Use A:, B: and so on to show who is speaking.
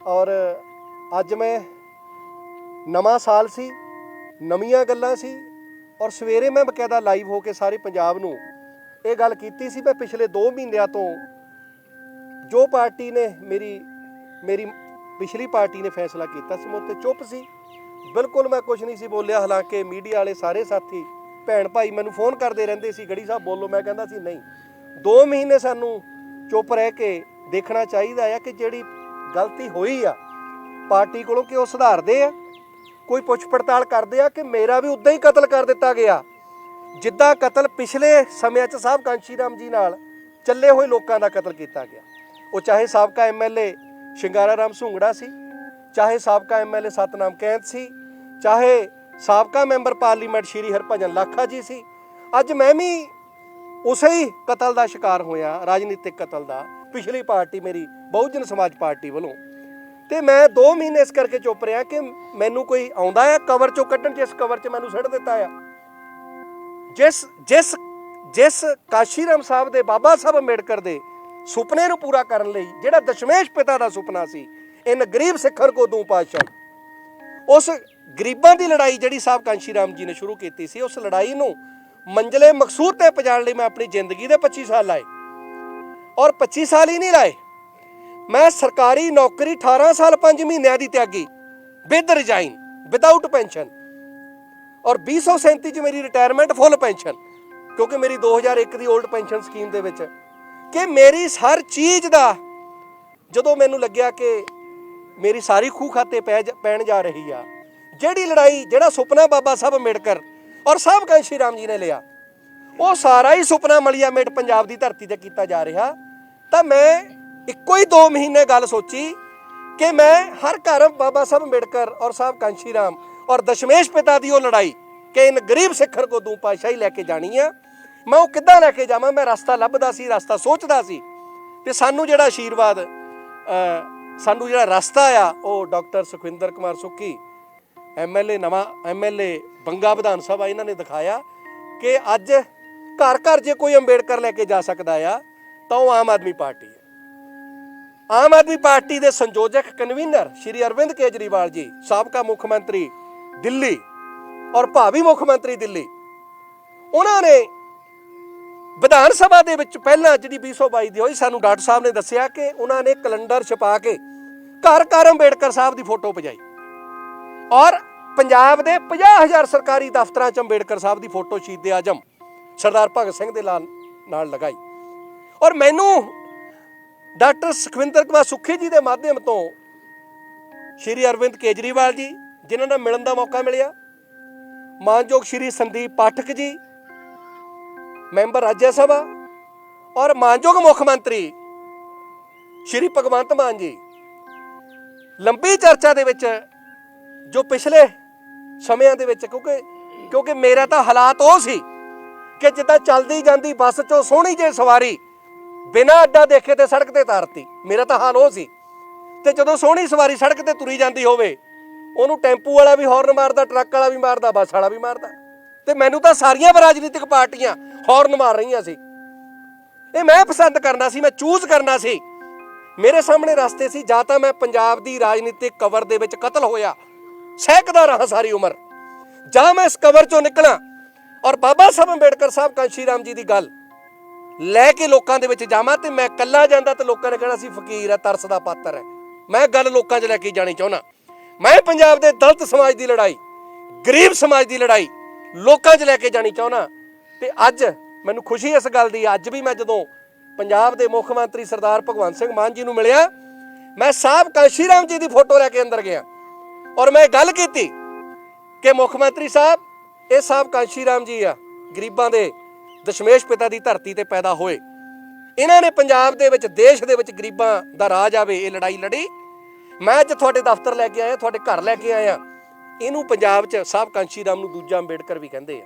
A: ਔਰ ਅੱਜ ਮੈਂ ਨਵਾਂ ਸਾਲ ਸੀ, ਨਵੀਆਂ ਗੱਲਾਂ ਸੀ ਔਰ ਸਵੇਰੇ ਮੈਂ ਬਕਾਇਦਾ ਲਾਈਵ ਹੋ ਕੇ ਸਾਰੇ ਪੰਜਾਬ ਨੂੰ ਇਹ ਗੱਲ ਕੀਤੀ ਸੀ ਮੈਂ ਪਿਛਲੇ 2 ਮਹੀਨਿਆਂ ਤੋਂ। ਜੋ ਪਾਰਟੀ ਨੇ ਮੇਰੀ ਮੇਰੀ ਪਿਛਲੀ ਪਾਰਟੀ ਨੇ ਫੈਸਲਾ ਕੀਤਾ ਸੀ, ਮੈਂ ਉੱਤੇ ਚੁੱਪ ਸੀ। ਬਿਲਕੁਲ ਮੈਂ ਕੁਝ ਨਹੀਂ ਸੀ ਬੋਲਿਆ, ਹਾਲਾਂਕਿ ਮੀਡੀਆ ਵਾਲੇ ਸਾਰੇ ਸਾਥੀ, ਭੈਣ ਭਾਈ ਮੈਨੂੰ ਫੋਨ ਕਰਦੇ ਰਹਿੰਦੇ ਸੀ, ਗੜੀ ਸਾਹਿਬ ਬੋਲੋ। ਮੈਂ ਕਹਿੰਦਾ ਸੀ, ਨਹੀਂ 2 ਮਹੀਨੇ ਸਾਨੂੰ ਚੁੱਪ ਰਹਿ ਕੇ ਦੇਖਣਾ ਚਾਹੀਦਾ ਆ ਕਿ ਜਿਹੜੀ ਗਲਤੀ ਹੋਈ ਆ। ਪਾਰਟੀ ਕੋਲੋਂ ਕਿ ਉਹ ਸੁਧਾਰਦੇ ਆ? ਕੋਈ ਪੁੱਛ ਪੜਤਾਲ ਕਰਦੇ ਆ ਕਿ ਮੇਰਾ ਵੀ ਉਦਾਂ ਹੀ ਕਤਲ ਕਰ ਦਿੱਤਾ ਗਿਆ? ਜਿੱਦਾਂ ਕਤਲ ਪਿਛਲੇ ਸਮਿਆਂ 'ਚ ਸਾਹਿਬ ਕਾਂਸ਼ੀ ਰਾਮ ਜੀ ਨਾਲ ਚੱਲੇ ਹੋਏ ਲੋਕਾਂ ਦਾ ਕਤਲ ਕੀਤਾ ਗਿਆ। ਉਹ ਚਾਹੇ ਸਾਬਕਾ ਐਮਐਲਏ ਸ਼ਿੰਗਾਰਾ ਰਾਮ ਸੁੰਗੜਾ ਸੀ, ਚਾਹੇ ਸਾਬਕਾ ਐਮਐਲਏ ਸਤਨਾਮ ਕੈਂਤ ਸੀ, ਚਾਹੇ ਸਾਬਕਾ ਮੈਂਬਰ ਪਾਰਲੀਮੈਂਟ ਸ਼੍ਰੀ ਹਰਭਜਨ ਲਾਖਾ ਜੀ ਸੀ। ਅੱਜ ਮੈਂ ਵੀ ਉਸੇ ਹੀ ਕਤਲ ਦਾ ਸ਼ਿਕਾਰ ਹੋਇਆ, ਰਾਜਨੀਤਿਕ ਕਤਲ ਦਾ। ਪਿਛਲੀ ਪਾਰਟੀ ਮੇਰੀ, ਬਹੁਜਨ ਸਮਾਜ ਪਾਰਟੀ ਵੱਲੋਂ। ਤੇ ਮੈਂ 2 ਮਹੀਨੇ ਇਸ ਕਰਕੇ ਚੁੱਪ ਰਿਹਾ ਕਿ ਮੈਨੂੰ ਕੋਈ ਆਉਂਦਾ ਹੈ ਕਵਰ ਚੋਂ ਕੱਢਣ, ਜਿਸ ਕਵਰ 'ਚ ਮੈਨੂੰ ਸਿੱਟ ਦਿੱਤਾ ਆ। ਜਿਸ ਜਿਸ ਜਿਸ ਕਾਸ਼ੀਰਾਮ ਸਾਹਿਬ ਦੇ ਬਾਬਾ ਸਾਹਿਬ ਅੰਬੇਡਕਰ ਦੇ ਸੁਪਨੇ ਨੂੰ ਪੂਰਾ ਕਰਨ ਲਈ, ਜਿਹੜਾ ਦਸ਼ਮੇਸ਼ ਪਿਤਾ ਦਾ ਸੁਪਨਾ ਸੀ, ਇਨ ਗਰੀਬ ਸਿੱਖਰ ਕੋ ਦੂੰ ਪਾਤਸ਼ਾਹ। ਉਸ ਗਰੀਬਾਂ ਦੀ ਲੜਾਈ ਜਿਹੜੀ ਸਾਹਿਬ ਕਾਂਸ਼ੀ ਰਾਮ ਜੀ ਨੇ ਸ਼ੁਰੂ ਕੀਤੀ ਸੀ, ਉਸ ਲੜਾਈ ਨੂੰ ਮੰਜ਼ਲੇ ਮਕਸੂਦ ਤੇ ਪਹੁੰਚਾਉਣ ਲਈ ਮੈਂ ਆਪਣੀ ਜ਼ਿੰਦਗੀ ਦੇ 25 ਸਾਲ ਲਾਏ। ਔਰ 25 ਸਾਲ ਹੀ ਨਹੀਂ ਲਾਏ ਮੈਂ ਸਰਕਾਰੀ ਨੌਕਰੀ 18 ਸਾਲ 5 ਮਹੀਨਿਆਂ ਦੀ ਤਿਆਗੀ। ਵਿਦ ਰਿਜ਼ਾਈਨ ਵਿਦਆਊਟ ਪੈਨਸ਼ਨ ਔਰ 237 ਚ ਮੇਰੀ ਰਿਟਾਇਰਮੈਂਟ ਫੁੱਲ ਪੈਨਸ਼ਨ ਕਿਉਂਕਿ ਮੇਰੀ 2001 ਦੀ 올ਡ ਪੈਨਸ਼ਨ ਸਕੀਮ ਦੇ ਵਿੱਚ। ਕਿ ਮੇਰੀ ਹਰ ਚੀਜ਼ ਦਾ ਜਦੋਂ ਮੈਨੂੰ ਲੱਗਿਆ ਕਿ ਮੇਰੀ ਸਾਰੀ ਖੂਹ ਖਾਤੇ ਪੈ ਪੈਣ ਜਾ ਰਹੀ ਆ, ਜਿਹੜੀ ਲੜਾਈ, ਜਿਹੜਾ ਸੁਪਨਾ ਬਾਬਾ ਸਾਹਿਬ ਅੰਬੇਡਕਰ ਔਰ ਸਾਹਿਬ ਕਾਂਸ਼ੀ ਰਾਮ ਜੀ ਨੇ ਲਿਆ, ਉਹ ਸਾਰਾ ਹੀ ਸੁਪਨਾ ਮਲਿਆ ਮੇਟ ਪੰਜਾਬ ਦੀ ਧਰਤੀ ਤੇ ਕੀਤਾ ਜਾ ਰਿਹਾ। ਤਾਂ ਮੈਂ ਇੱਕੋ ਹੀ 2 ਮਹੀਨੇ ਗੱਲ ਸੋਚੀ ਕਿ ਮੈਂ ਹਰ ਘਰ ਬਾਬਾ ਸਾਹਿਬ ਅੰਬੇਡਕਰ ਔਰ ਸਾਹਿਬ ਕਾਂਸ਼ੀ ਰਾਮ ਔਰ ਦਸ਼ਮੇਸ਼ ਪਿਤਾ ਦੀ ਉਹ ਲੜਾਈ ਕਿ ਇਨ ਗਰੀਬ ਸਿੱਖਰ ਕੋ ਦੂੰ ਪਾਸ਼ਾਹੀ ਲੈ ਕੇ ਜਾਣੀ ਆ। ਮੈਂ ਉਹ ਕਿੱਦਾਂ ਲੈ ਕੇ ਜਾਵਾਂ? ਮੈਂ ਰਸਤਾ ਲੱਭਦਾ ਸੀ, ਰਸਤਾ ਸੋਚਦਾ ਸੀ ਤੇ ਸਾਨੂੰ ਜਿਹੜਾ ਆਸ਼ੀਰਵਾਦ ਸਾਨੂੰ ਜਿਹੜਾ ਰਸਤਾ ਆ, ਉਹ ਡਾਕਟਰ ਸੁਖਵਿੰਦਰ ਕੁਮਾਰ ਸੁੱਕੀ ਐਮਐਲਏ ਨਵਾਂ ਐਮਐਲਏ ਬੰਗਾ ਵਿਧਾਨ ਸਭਾ ਇਹਨਾਂ ਨੇ ਦਿਖਾਇਆ ਕਿ ਅੱਜ ਘਰ ਘਰ ਜੇ ਕੋਈ ਅੰਬੇਡਕਰ ਲੈ ਕੇ ਜਾ ਸਕਦਾ ਆ ਤਾਂ ਉਹ ਆਮ ਆਦਮੀ ਪਾਰਟੀ ਹੈ। ਆਮ ਆਦਮੀ ਪਾਰਟੀ ਦੇ ਸੰਯੋਜਕ ਕਨਵੀਨਰ ਸ਼੍ਰੀ ਅਰਵਿੰਦ ਕੇਜਰੀਵਾਲ ਜੀ, ਸਾਬਕਾ ਮੁੱਖ ਮੰਤਰੀ ਦਿੱਲੀ ਔਰ ਭਾਵੀ ਮੁੱਖ ਮੰਤਰੀ ਦਿੱਲੀ, ਉਹਨਾਂ ਨੇ ਵਿਧਾਨ ਸਭਾ ਦੇ ਵਿੱਚ ਪਹਿਲਾਂ ਜਿਹੜੀ 2022 ਦੀ ਹੋਈ, ਸਾਨੂੰ ਡਾਕਟਰ ਸਾਹਿਬ ਨੇ ਦੱਸਿਆ ਕਿ ਉਹਨਾਂ ਨੇ ਕੈਲੰਡਰ ਛਪਾ ਕੇ ਘਰ ਘਰ ਅੰਬੇਡਕਰ ਸਾਹਿਬ ਦੀ ਫੋਟੋ ਪਜਾਈ ਔਰ ਪੰਜਾਬ ਦੇ 50000 ਸਰਕਾਰੀ ਦਫ਼ਤਰਾਂ 'ਚ ਅੰਬੇਡਕਰ ਸਾਹਿਬ ਦੀ ਫੋਟੋ ਸ਼ਹੀਦ ਆਜਮ ਸਰਦਾਰ ਭਗਤ ਸਿੰਘ ਦੇ ਨਾਲ ਨਾਲ ਲਗਾਈ। ਔਰ ਮੈਨੂੰ ਡਾਕਟਰ ਸੁਖਵਿੰਦਰ ਕੁਮਾਰ ਸੁੱਖੀ ਜੀ ਦੇ ਮਾਧਿਅਮ ਤੋਂ ਸ਼੍ਰੀ ਅਰਵਿੰਦ ਕੇਜਰੀਵਾਲ ਜੀ, ਜਿਨ੍ਹਾਂ ਨਾਲ ਮਿਲਣ ਦਾ ਮੌਕਾ ਮਿਲਿਆ। ਮਾਨਯੋਗ ਸ਼੍ਰੀ ਸੰਦੀਪ ਪਾਠਕ ਜੀ, ਮੈਂਬਰ ਰਾਜ ਸਭਾ ਔਰ ਮਾਨਯੋਗ ਮੁੱਖ ਮੰਤਰੀ ਸ਼੍ਰੀ ਭਗਵੰਤ ਮਾਨ ਜੀ। ਲੰਬੀ ਚਰਚਾ ਦੇ ਵਿੱਚ ਜੋ ਪਿਛਲੇ ਸਮਿਆਂ ਦੇ ਵਿੱਚ ਕਿਉਂਕਿ ਕਿਉਂਕਿ ਮੇਰਾ ਤਾਂ ਹਾਲਾਤ ਉਹ ਸੀ ਕਿ ਜਿੱਦਾਂ ਚੱਲਦੀ ਜਾਂਦੀ ਬੱਸ 'ਚੋਂ ਸੋਹਣੀ ਜੇ ਸਵਾਰੀ ਬਿਨਾਂ ਅੱਡਾ ਦੇਖੇ ਤੇ ਸੜਕ ਤੇ ਤਾਰਤੀ। ਮੇਰਾ ਤਾਂ ਹਾਲ ਉਹ ਸੀ। ਤੇ ਜਦੋਂ ਸੋਹਣੀ ਸਵਾਰੀ ਸੜਕ ਤੇ ਤੁਰੀ ਜਾਂਦੀ ਹੋਵੇ, ਉਹਨੂੰ ਟੈਂਪੂ ਵਾਲਾ ਵੀ ਹੌਰਨ ਮਾਰਦਾ, ਟਰੱਕ ਵਾਲਾ ਵੀ ਮਾਰਦਾ, ਬੱਸ ਵਾਲਾ ਵੀ ਮਾਰਦਾ। ਤੇ ਮੈਨੂੰ ਤਾਂ ਸਾਰੀਆਂ ਰਾਜਨੀਤਿਕ ਪਾਰਟੀਆਂ ਹੌਰਨ ਮਾਰ ਰਹੀਆਂ ਸੀ। ਇਹ ਮੈਂ ਪਸੰਦ ਕਰਨਾ ਸੀ, ਮੈਂ ਚੂਜ਼ ਕਰਨਾ ਸੀ। ਮੇਰੇ ਸਾਹਮਣੇ ਰਸਤੇ ਸੀ, ਜਾਂ ਤਾਂ ਮੈਂ ਪੰਜਾਬ ਦੀ ਰਾਜਨੀਤਿਕ ਕਵਰ ਦੇ ਵਿੱਚ ਕਤਲ ਹੋਇਆ ਸਹਿਕਦਾ ਰਹਾ ਸਾਰੀ ਉਮਰ। ਜਾਂ ਮੈਂ ਇਸ ਕਵਰ ਚੋਂ ਨਿਕਲਾਂ। ਔਰ ਬਾਬਾ ਸਾਹਿਬ ਅੰਬੇਡਕਰ ਸਾਹਿਬ ਕਾਂਸ਼ੀ ਰਾਮ ਜੀ ਦੀ ਗੱਲ। ਲੈ ਕੇ ਲੋਕਾਂ ਦੇ ਵਿੱਚ ਜਾਵਾਂ ਤੇ ਮੈਂ ਇਕੱਲਾ ਜਾਂਦਾ ਤੇ ਲੋਕਾਂ ਨੇ ਕਹਿਣਾ ਸੀ ਫਕੀਰ ਹੈ ਤਰਸ ਦਾ ਪਾਤਰ ਹੈ। ਮੈਂ ਗੱਲ ਲੋਕਾਂ 'ਚ ਲੈ ਕੇ ਜਾਣੀ ਚਾਹੁੰਦਾ। ਮੈਂ ਪੰਜਾਬ ਦੇ ਦਲਿਤ ਸਮਾਜ ਦੀ ਲੜਾਈ, ਗਰੀਬ ਸਮਾਜ ਦੀ ਲੜਾਈ ਲੋਕਾਂ 'ਚ ਲੈ ਕੇ ਜਾਣੀ ਚਾਹੁੰਦਾ। ਤੇ ਅੱਜ ਮੈਨੂੰ ਖੁਸ਼ੀ ਇਸ ਗੱਲ ਦੀ, ਅੱਜ ਵੀ ਮੈਂ ਜਦੋਂ ਪੰਜਾਬ ਦੇ ਮੁੱਖ ਮੰਤਰੀ ਸਰਦਾਰ ਭਗਵੰਤ ਸਿੰਘ ਮਾਨ ਜੀ ਨੂੰ ਮਿਲਿਆ, ਮੈਂ ਸਾਹਿਬ ਕਾਂਸ਼ੀ ਰਾਮ ਜੀ ਦੀ ਫੋਟੋ ਲੈ ਕੇ ਅੰਦਰ ਗਿਆ। ਔਰ ਮੈਂ ਗੱਲ ਕੀਤੀ ਕਿ ਮੁੱਖ ਮੰਤਰੀ ਸਾਹਿਬ, ਇਹ ਸਾਹਿਬ ਕਾਂਸ਼ੀ ਰਾਮ ਜੀ ਆ, ਗਰੀਬਾਂ ਦੇ ਦਸ਼ਮੇਸ਼ ਪਿਤਾ ਦੀ ਧਰਤੀ ਤੇ ਪੈਦਾ ਹੋਏ। ਇਹਨਾਂ ਨੇ ਪੰਜਾਬ ਦੇ ਵਿੱਚ, ਦੇਸ਼ ਦੇ ਵਿੱਚ ਗਰੀਬਾਂ ਦਾ ਰਾਜ ਆਵੇ, ਇਹ ਲੜਾਈ ਲੜੀ। ਮੈਂ ਅੱਜ ਤੁਹਾਡੇ ਦਫ਼ਤਰ ਲੈ ਕੇ ਆਇਆ, ਤੁਹਾਡੇ ਘਰ ਲੈ ਕੇ ਆਇਆ। ਇਹਨੂੰ ਪੰਜਾਬ 'ਚ ਸਾਹਿਬ ਕਾਂਸ਼ੀ ਰਾਮ ਨੂੰ ਦੂਜਾ ਅੰਬੇਡਕਰ ਵੀ ਕਹਿੰਦੇ ਆ।